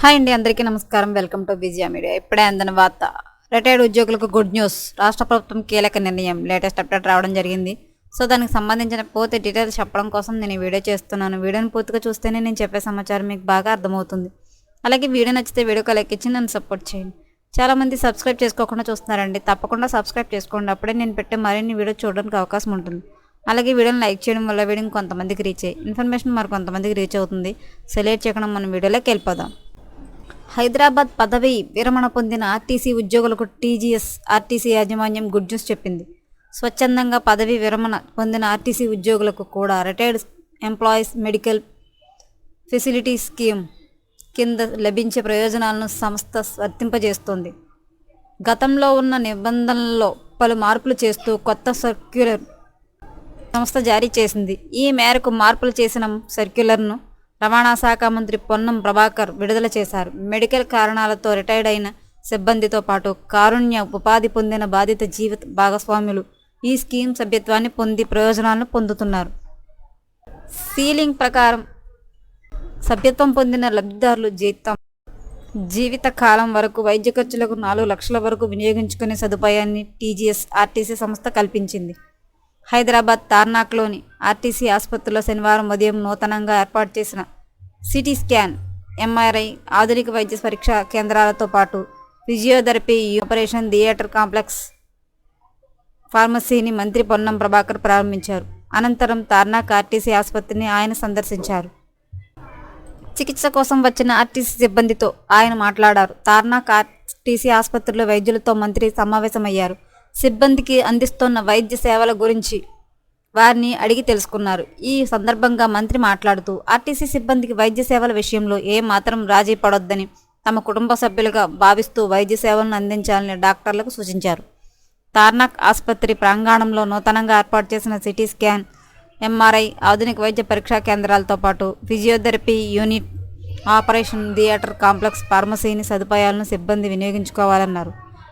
Hi అండి అందరికీ నమస్కారం. Welcome to Vijaya media. ఇప్పుడే అందిన వార్త. రిటైర్డ్ ఉద్యోగులకు గుడ్ న్యూస్. రాష్ట్ర ప్రభుత్వం కీలక నిర్ణయం. లేటెస్ట్ అప్డేట్ రావడం జరిగింది. సో దానికి సంబంధించిన పూర్తి డీటెయిల్స్ చెప్పడం కోసం నేను ఈ వీడియో చేస్తున్నాను. వీడియోని పూర్తిగా చూస్తేనే నేను చెప్పే సమాచారం మీకు బాగా అర్థమవుతుంది. అలాగే వీడియో నచ్చితే వీడియోకి లైక్ ఇచ్చి నన్ను సపోర్ట్ చేయండి. చాలామంది సబ్స్క్రైబ్ చేసుకోకుండా చూస్తున్నారండి. తప్పకుండా సబ్స్క్రైబ్ చేసుకోండి. అప్పుడే నేను పెట్టే మరిన్ని వీడియో చూడడానికి అవకాశం ఉంటుంది. అలాగే వీడియోని లైక్ చేయడం వల్ల వీడియో కొంతమందికి రీచ్ అయ్యి ఇన్ఫర్మేషన్ మరి కొంతమందికి రీచ్ అవుతుంది. సెలెక్ట్ చేయకుండా మనం వీడియోలోకి వెళ్ళిపోదాం. హైదరాబాద్ పదవి విరమణ పొందిన ఆర్టీసీ ఉద్యోగులకు టీజీఎస్ ఆర్టీసీ యాజమాన్యం గుడ్ న్యూస్ చెప్పింది. స్వచ్ఛందంగా పదవి విరమణ పొందిన ఆర్టీసీ ఉద్యోగులకు కూడా retired employees medical facility scheme కింద లభించే ప్రయోజనాలను సంస్థ వర్తింపజేస్తోంది. గతంలో ఉన్న నిబంధనల్లో పలు మార్పులు చేస్తూ కొత్త సర్క్యులర్ సంస్థ జారీ చేసింది. ఈ మేరకు మార్పులు చేసిన సర్క్యులర్ను రవాణా శాఖ మంత్రి పొన్నం ప్రభాకర్ విడుదల చేశారు. మెడికల్ కారణాలతో రిటైర్డ్ అయిన సిబ్బందితో పాటు కారుణ్య ఉపాధి పొందిన బాధిత జీవిత భాగస్వాములు ఈ స్కీమ్ సభ్యత్వాన్ని పొంది ప్రయోజనాలను పొందుతున్నారు. సీలింగ్ ప్రకారం సభ్యత్వం పొందిన లబ్ధిదారులు జీతం జీవిత కాలం వరకు వైద్య ఖర్చులకు నాలుగు లక్షల వరకు వినియోగించుకునే సదుపాయాన్ని టీజీఎస్ ఆర్టీసీ సంస్థ కల్పించింది. హైదరాబాద్ తార్నాక్లోని ఆర్టీసీ ఆసుపత్రిలో శనివారం ఉదయం నూతనంగా ఏర్పాటు చేసిన సిటీ స్కాన్ ఎంఆర్ఐ ఆధునిక వైద్య పరీక్ష కేంద్రాలతో పాటు ఫిజియోథెరపీ ఆపరేషన్ థియేటర్ కాంప్లెక్స్ ఫార్మసీని మంత్రి పొన్నం ప్రభాకర్ ప్రారంభించారు. అనంతరం తార్నాక్ ఆర్టీసీ ఆసుపత్రిని ఆయన సందర్శించారు. చికిత్స కోసం వచ్చిన ఆర్టీసీ సిబ్బందితో ఆయన మాట్లాడారు. తార్నాక్ ఆర్టీసీ ఆసుపత్రిలో వైద్యులతో మంత్రి సమావేశమయ్యారు. సిబ్బందికి అందిస్తున్న వైద్య సేవల గురించి వారిని అడిగి తెలుసుకున్నారు. ఈ సందర్భంగా మంత్రి మాట్లాడుతూ ఆర్టీసీ సిబ్బందికి వైద్య సేవల విషయంలో ఏ మాత్రం రాజీ పడొద్దని తమ కుటుంబ సభ్యులుగా భావిస్తూ వైద్య సేవలను అందించాలని డాక్టర్లకు సూచించారు. తార్నాక్ ఆసుపత్రి ప్రాంగణంలో నూతనంగా ఏర్పాటు చేసిన సిటీ స్కాన్ ఎంఆర్ఐ ఆధునిక వైద్య పరీక్షా కేంద్రాలతో పాటు physiotherapy unit operation theatre complex ఫార్మసీని సదుపాయాలను సిబ్బంది వినియోగించుకోవాలన్నారు.